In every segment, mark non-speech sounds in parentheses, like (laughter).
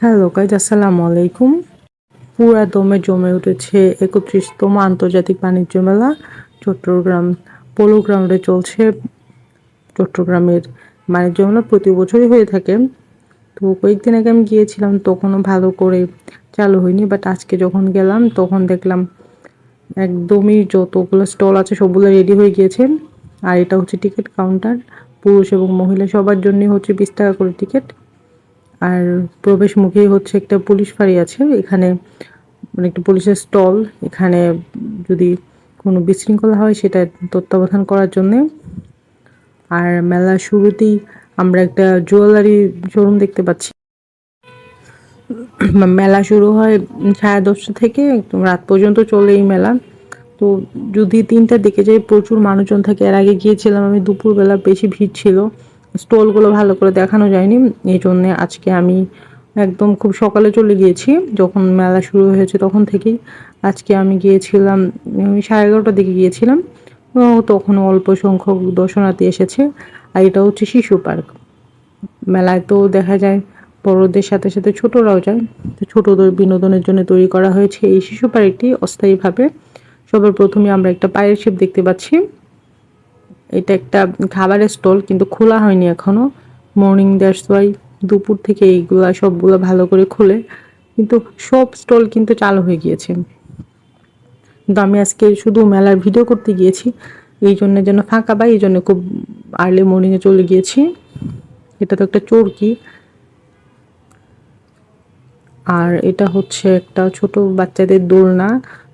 Hello guys আসসালামু আলাইকুম। পুরা দমে জমে উঠেছে একত্রিশতম আন্তর্জাতিক বাণিজ্য মেলা। চট্টগ্রাম, পোলো গ্রাউন্ডে চলছে চট্টগ্রামের বাণিজ্য মেলা। প্রতি বছরই হয়ে থাকে। তো কয়েকদিন আগে আমি গিয়েছিলাম, তখনও ভালো করে চালু হয়নি বাট আজকে যখন গেলাম, তখন দেখলাম একদমই যতগুলো স্টল আছে, সবগুলো রেডি হয়ে গিয়েছে। আর এটা হচ্ছে টিকিট কাউন্টার পুরুষ এবং মহিলা সবার জন্যই হচ্ছে বিশ টাকা করে টিকিট আর প্রবেশ মুখেই হচ্ছে একটা পুলিশ ফাঁড়ি আছে। এখানে মানে একটা পুলিশের স্টল। এখানে যদি কোনো বিশৃঙ্খলা হয় সেটা তত্ত্বাবধান করার জন্যে। আর মেলা শুরুতেই আমরা একটা জুয়েলারি শোরুম দেখতে পাচ্ছি। মেলা শুরু হয় সাড়ে দশটা থেকে একদম রাত পর্যন্ত চলে এই মেলা। তো যদি তিনটার দিকে যাই প্রচুর মানুষজন থাকে। এর আগে গিয়েছিলাম আমি দুপুরবেলা, বেশি ভিড় ছিল। স্টলগুলো ভালো করে দেখানো যায়নি। এই জন্যে আজকে আমি একদম খুব সকালে চলে গিয়েছি। যখন মেলা শুরু হয়েছে তখন থেকেই আজকে আমি গিয়েছিলাম আমি সাড়ে এগারোটার দিকে গিয়েছিলাম। তখন অল্প সংখ্যক দর্শনার্থী এসেছে আর এটা হচ্ছে শিশু পার্ক। মেলায় তো দেখা যায় বড়দের সাথে সাথে ছোটরাও যায়। তো ছোটদের বিনোদনের জন্য তৈরি করা হয়েছে এই শিশু পার্কটি অস্থায়ীভাবে। সবার প্রথমে আমরা একটা পায়ের শিপ দেখতে পাচ্ছি। এটা একটা খাবারের স্টল, কিন্তু খোলা হয়নি এখনও। মর্নিং দ্যাটস ওয়াই দুপুর থেকে এইগুলা সবগুলো ভালো করে খুলে। কিন্তু সব স্টল কিন্তু চালু হয়ে গিয়েছে। কিন্তু আমি আজকে শুধু মেলার ভিডিও করতে গিয়েছি, এই জন্য যেন ফাঁকা পাই, এই জন্য খুব আর্লি মর্নিংয়ে চলে গিয়েছি। এটা তো একটা চোরকি। আর এটা হচ্ছে একটা ছোট বাচ্চাদের দোলনা,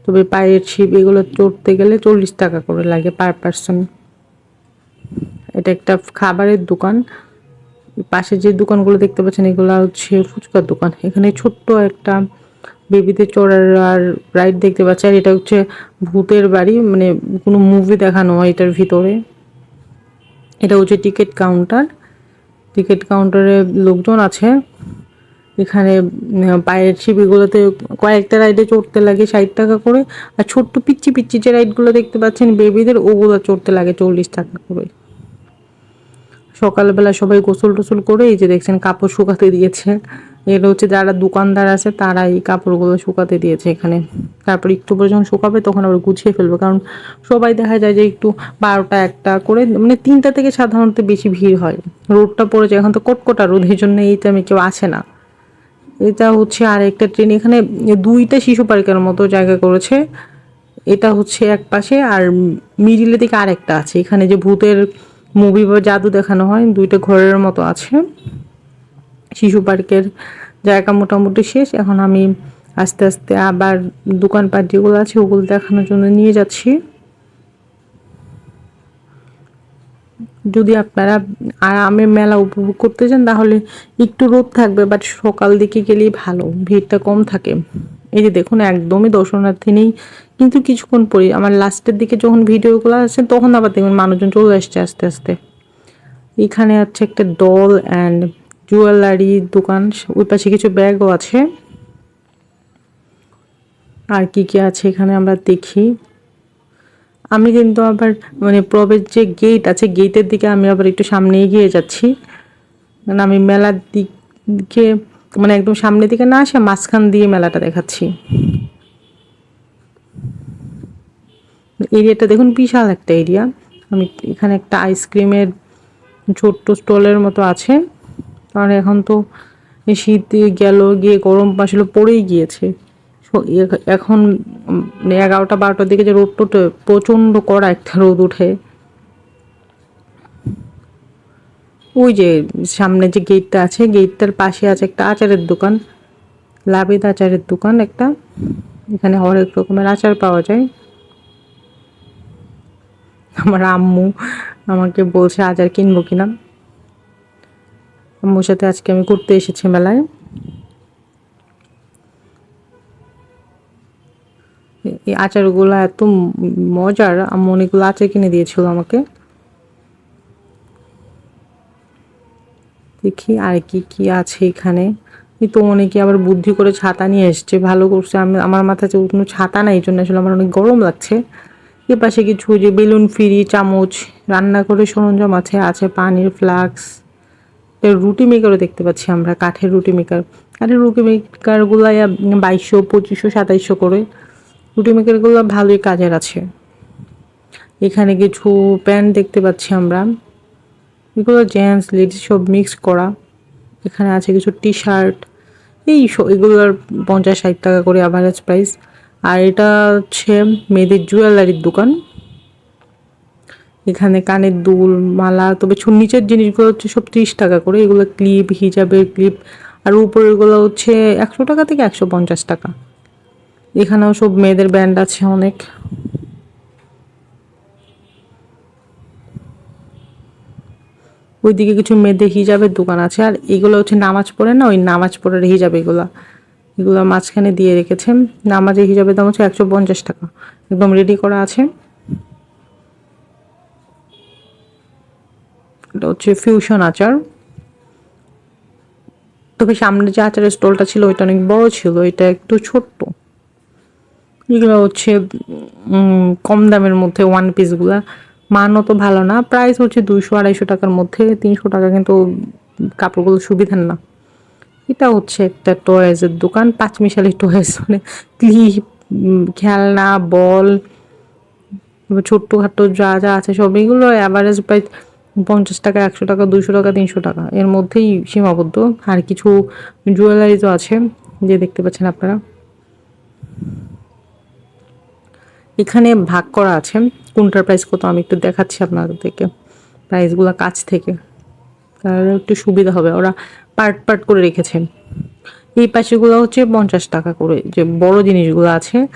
তবে পায়ের ছিপ এগুলো চড়তে গেলে চল্লিশ টাকা করে লাগে পার পার্সন এটা একটা খাবারের দোকান। পাশে যে দোকানগুলো দেখতে পাচ্ছেন, এগুলো হচ্ছে ফুচকার দোকান। এখানে ছোট্ট একটা বেবিতে চড়ার আর রাইড দেখতে পাচ্ছি। আর এটা হচ্ছে ভূতের বাড়ি মানে কোনো মুভি দেখানো হয় এটার ভিতরে। এটা হচ্ছে টিকিট কাউন্টার টিকিট কাউন্টারে লোকজন আছে। এখানে পায়ের ছিপিগুলোতে কয়েকটা রাইডে চড়তে লাগে ষাট টাকা করে। আর ছোট্ট পিচ্ছি পিচ্ছি যে রাইডগুলো দেখতে পাচ্ছেন, বেবিদের ওগুলো চড়তে লাগে চল্লিশ টাকা করে। সকালবেলা সবাই গোসল টোসল করে এই যে দেখছেন কাপড় শুকাতে দিয়েছে। এটা হচ্ছে যারা দোকানদার আছে তারা এই কাপড়গুলো শুকাতে দিয়েছে এখানে। তারপর একটু পরে যখন শুকাবে তখন আবার গুছিয়ে ফেলবে। কারণ সবাই দেখা যায় যে একটু বারোটা একটা করে মানে তিনটা থেকে সাধারণত বেশি ভিড় হয়। রোডটা পড়েছে এখন তো কটকটা রোদ, এই জন্য এই টাইমে কেউ আসে না। এটা হচ্ছে আর একটা ট্রেন এখানে দুইটা শিশু পার্কের মতো জায়গা করেছে। এটা হচ্ছে এক পাশে আর মিডিলের দিকে আরেকটা আছে। এখানে যে ভূতের মুভি বা জাদু দেখানো হয়, দুইটা ঘরের মতো আছে। শিশু পার্কের জায়গা মোটামুটি শেষ, এখন আমি আস্তে আস্তে আবার দোকানপাট যেগুলো আছে ওগুলো দেখানোর জন্য নিয়ে যাচ্ছি। যদি আপনারা আরামে মেলা উপভোগ করতে চান তাহলে একটু রোদ থাকবে বাট সকাল দিকে গেলেই ভালো, ভিড়টা কম থাকে। এই যে দেখুন, একদমই দর্শনার্থী নেই। কিন্তু কিছুক্ষণ পরে আমার লাস্টের দিকে যখন ভিডিওগুলো আসছে তখন আবার দেখবেন মানুষজন চলে আসছে আস্তে আস্তে। এখানে হচ্ছে একটা ডল অ্যান্ড জুয়েলারি দোকান, ওই পাশে কিছু ব্যাগও আছে। আর কি কি আছে এখানে আমরা দেখি। আমি কিন্তু আবার মানে প্রবেশ যে গেট আছে গেটের দিকে আমি আবার একটু সামনে এগিয়ে যাচ্ছি। মানে আমি মেলার দিকে মানে একদম সামনের দিকে না আসে, মাঝখান দিয়ে মেলাটা দেখাচ্ছি। এরিয়াটা দেখুন, বিশাল একটা এরিয়া। আমি এখানে একটা আইসক্রিমের ছোট্ট স্টলের মতো আছে। কারণ এখন তো শীত গেল, গিয়ে গরম আসলে পড়েই গিয়েছে। এখন মানে এগারোটা বারোটার দিকে যে রোদ টোটে প্রচণ্ড কড়া একটা রোদ উঠে ওই যে সামনে যে গেটটা আছে গেটটার পাশে আছে একটা আচারের দোকান। লাভেদ আচারের দোকান একটা। এখানে হরেক রকমের আচার পাওয়া যায়। আমার আম্মু আমাকে বলছে, আচার কিনবো কিনা আম্মুর সাথে আজকে আমি ঘুরতে এসেছি মেলায়। এই আচারগুলো এত মজার, আম্মু অনেকগুলো আচার কিনে দিয়েছিল আমাকে। দেখি আর কি কি আছে এখানে। তো অনেকে আবার বুদ্ধি করে ছাতা নিয়ে এসছে, ভালো করছে। আমি, আমার মাথায় কোনো ছাতা নাই, এই জন্য আসলে আমার অনেক গরম লাগছে। এ পাশে কিছু যে বেলুন, ফিরি, চামচ, রান্না করে সরঞ্জাম আছে আছে পানির ফ্লাক্স। রুটি মেকারও দেখতে পাচ্ছি আমরা, কাঠের রুটি মেকার আরে রুটি মেকারগুলো বাইশশো, পঁচিশশো, সাতাইশশো করে। রুটি মেকারগুলো ভালোই কাজের আছে। এখানে কিছু প্যান্ট দেখতে পাচ্ছি আমরা। এগুলো জেন্টস লেডিস সব মিক্স করা। এখানে আছে কিছু টি শার্ট এই এগুলোর পঞ্চাশ ষাট টাকা করে অ্যাভারেজ প্রাইস আর এটা হচ্ছে মেয়েদের জুয়েলারির দোকান। এখানে কানের দুল, মালা, তবে নিচের জিনিসগুলো হচ্ছে সব ত্রিশ টাকা করে। এগুলো ক্লিপ হিজাবের ক্লিপ আর উপরেরগুলো হচ্ছে একশো টাকা থেকে একশো পঞ্চাশ টাকা। এখানেও সব মেয়েদের ব্যান্ড আছে অনেক। ওইদিকে কিছু মেয়েদের হিজাবের দোকান আছে। আর এগুলো হচ্ছে নামাজ পড়ে না, ওই নামাজ পড়ার হিজাব এগুলা। এগুলো মাঝখানে দিয়ে রেখেছেন। নামাজের হিজাবের দাম হচ্ছে একশো পঞ্চাশ টাকা। একদম রেডি করা আছে। এটা হচ্ছে ফিউশন আচার। তবে সামনে যে আচারের স্টলটা ছিল, ওইটা অনেক বড় ছিল, এটা একটু ছোট্ট। এগুলো হচ্ছে কম দামের মধ্যে ওয়ান পিসগুলা মানও তো ভালো না। প্রাইস হচ্ছে দুইশো, আড়াইশো টাকার মধ্যে। তিনশো টাকা কিন্তু কাপড়গুলো সুবিধার না। এটা হচ্ছে একটা টয়েজের দোকান, পাঁচমিশালি টয়েজ (laughs) মানে ক্লিপ খেলনা বল ছোট্টখাটো যা যা আছে সব। এগুলো অ্যাভারেজ প্রায় পঞ্চাশ টাকা, একশো টাকা দুশো টাকা, তিনশো টাকা। এর মধ্যেই সীমাবদ্ধ। আর কিছু জুয়েলারিজও আছে, যে দেখতে পাচ্ছেন আপনারা। এখানে ভাগ করা আছে। কোনটার প্রাইস কত আমি একটু দেখাচ্ছি আপনাদেরকে। প্রাইসগুলো কাছ থেকে। তাহলে একটু সুবিধা হবে। ওরা পার্ট পার্ট করে রেখেছে। এই পাশেগুলো হচ্ছে পঞ্চাশ টাকা করে যে বড় জিনিসগুলো আছে।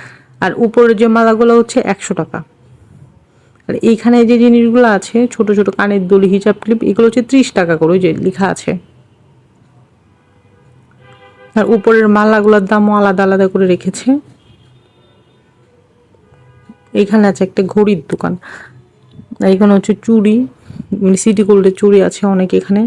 আর উপরের যে মালাগুলো হচ্ছে একশো টাকা। আর এইখানে যে জিনিসগুলো আছে, ছোট ছোট কানের দলি হিজাব ক্লিপ এগুলো হচ্ছে ত্রিশ টাকা করে যে লেখা আছে। আর উপরের মালাগুলোর দামও আলাদা আলাদা করে রেখেছে। এইখানে আছে একটা ঘড়ির দোকান। এখানে হচ্ছে চুড়ি মানে সিটি গোল্ডের চুড়ি আছে অনেক এখানে।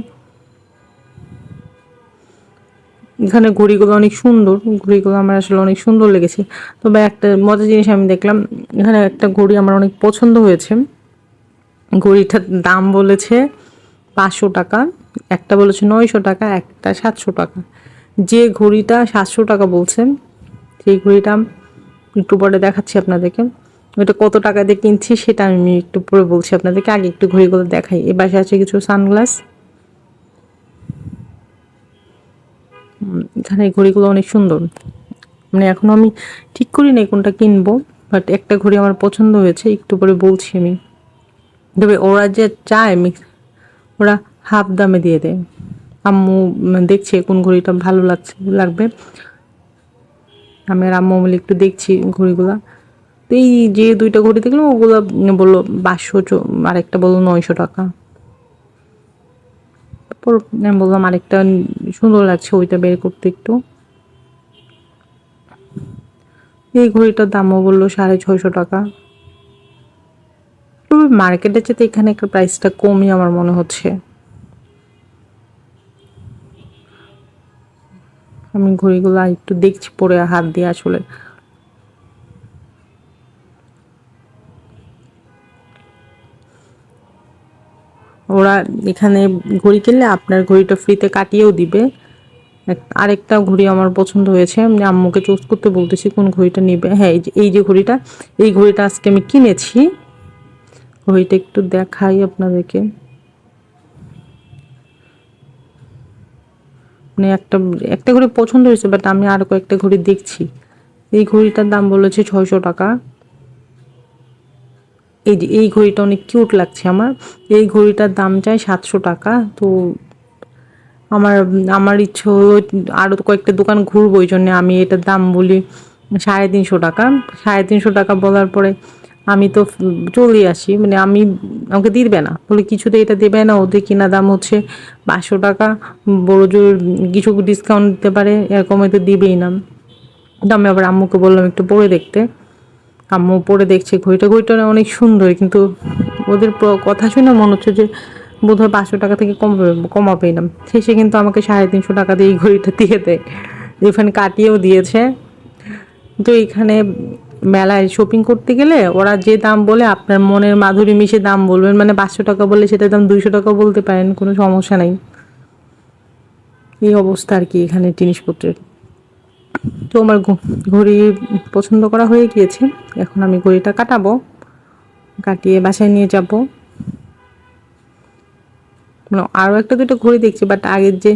এখানে ঘড়িগুলো অনেক সুন্দর, ঘড়িগুলো আমার আসলে অনেক সুন্দর লেগেছে। তবে একটা মজার জিনিস আমি দেখলাম, এখানে একটা ঘড়ি আমার অনেক পছন্দ হয়েছে। ঘড়িটার দাম বলেছে পাঁচশো টাকা, একটা বলেছে নয়শো টাকা, একটা সাতশো টাকা। যে ঘড়িটা সাতশো টাকা বলছেন সেই ঘড়িটা একটু পরে দেখাচ্ছি আপনাদেরকে। ওটা কত টাকা দিয়ে কিনছি সেটা আমি একটু পরে বলছি আপনাদেরকে। আগে একটু ঘড়িগুলো দেখাই। এ পাশে আছে কিছু সানগ্লাস। এখানে ঘড়িগুলো অনেক সুন্দর। মানে এখনও আমি ঠিক করি নাই কোনটা কিনবো বাট একটা ঘড়ি আমার পছন্দ হয়েছে একটু পরে বলছি আমি। তবে ওরা যে চায় ওরা হাফ দামে দিয়ে দেয়। আম্মু উম, দেখছে কোন ঘড়িটা ভালো লাগছে লাগবে। আমি আর আম্মু মিলে একটু দেখছি ঘড়িগুলা। তো এই যে দুইটা ঘড়ি দেখলাম, ওগুলো বলল পাঁচশো আরেকটা বলল নয়শো টাকা। তারপর আমি বললাম আরেকটা সুন্দর লাগছে ওইটা বের করতে একটু। এই ঘড়িটার দামও বলল সাড়ে ছয়শো টাকা। তবে মার্কেটের চেয়ে এখানে একটা প্রাইসটা কমই আমার মনে হচ্ছে। আমি ঘড়িগুলো একটু দেখছি, পরে হাত দিয়ে আসলে। ওরা এখানে ঘড়ি কিনলে আপনার ঘড়িটা ফ্রিতে কাটিয়েও দিবে। আরেকটা ঘড়ি আমার পছন্দ হয়েছে, আমি আম্মুকে চুজ করতে বলতেছি কোন ঘড়িটা নিবে। হ্যাঁ এই যে ঘড়িটা, এই ঘড়িটা আজকে আমি কিনেছি। ঘড়িটা একটু দেখাই আপনাদেরকে। মানে একটা একটা ঘড়ি পছন্দ হয়েছে বাট আমি আরও কয়েকটা ঘড়ি দেখছি। এই ঘড়িটার দাম বলেছে ছয়শো টাকা। এই যে, এই ঘড়িটা অনেক কিউট লাগছে আমার। এই ঘড়িটার দাম চাই সাতশো টাকা। তো আমার আমার ইচ্ছে হলো আরও কয়েকটা দোকান ঘুরবো ওই জন্যে আমি এটার দাম বলি সাড়ে তিনশো টাকা। সাড়ে তিনশো টাকা বলার পরে আমি তো চলে আসি। মানে আমি, আমাকে দিবে না। বলে কিছুতে এটা দেবে না, ওদের কিনা দাম হচ্ছে পাঁচশো টাকা। বড় জোর কিছু ডিসকাউন্ট দিতে পারে, এরকম হয়তো দিবেই না। তো আমি আবার আম্মুকে বললাম একটু পরে দেখতে। আম্মু পরে দেখছে, ঘড়িটা ঘড়িটা অনেক সুন্দর কিন্তু ওদের কথা শুনে মনে হচ্ছে যে বোধহয় পাঁচশো টাকা থেকে কমাবে কমাবেই না শেষে কিন্তু আমাকে সাড়ে তিনশো টাকা দিয়ে এই ঘড়িটা দিয়ে দেয় এখানে কাটিয়েও দিয়েছে। তো এখানে মেলায় শপিং করতে গেলে ওরা যে দাম বলে, আপনার মনের মাধুরী মিশে দাম বলবেন মানে পাঁচশো টাকা বললে সেটার দাম দুইশো টাকা বলতে পারেন, কোনো সমস্যা নাই। এই অবস্থা আর কি এখানে জিনিসপত্রের। তো আমার ঘড়ি পছন্দ করা হয়ে গিয়েছে। এখন আমি ঘড়িটা কাটাবো। কাটিয়ে বাসায় নিয়ে যাব। মানে আরও একটা দুটো ঘড়ি দেখছি বাট আগের যে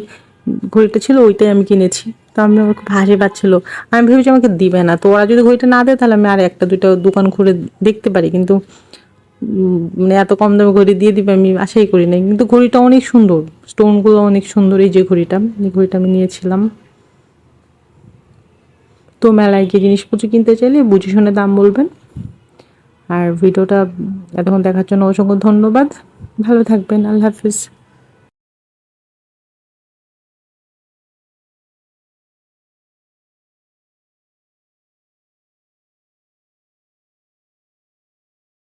ঘড়িটা ছিল ওইটাই আমি কিনেছি। তো আমি আমার খুব হাসি পাচ্ছিল। আমি ভেবেছি আমাকে দিবে না। তো ওরা যদি ঘড়িটা না দেয়, তাহলে আমি আর একটা দুটো দোকান ঘুরে দেখতে পারি। কিন্তু মানে এত কম দামে ঘড়ি দিয়ে দিবে আমি আশাই করি নাই। কিন্তু ঘড়িটা অনেক সুন্দর। স্টোনগুলো অনেক সুন্দর এই যে ঘড়িটা। এই ঘড়িটা আমি নিয়েছিলাম। তো মেলায় গিয়ে জিনিসপত্র কিনতে চাইলে বুঝে শুনে দাম বলবেন। আর ভিডিওটা এতক্ষণ দেখার জন্য অসংখ্য ধন্যবাদ। ভালো থাকবেন। আল্লাহ হাফিজ।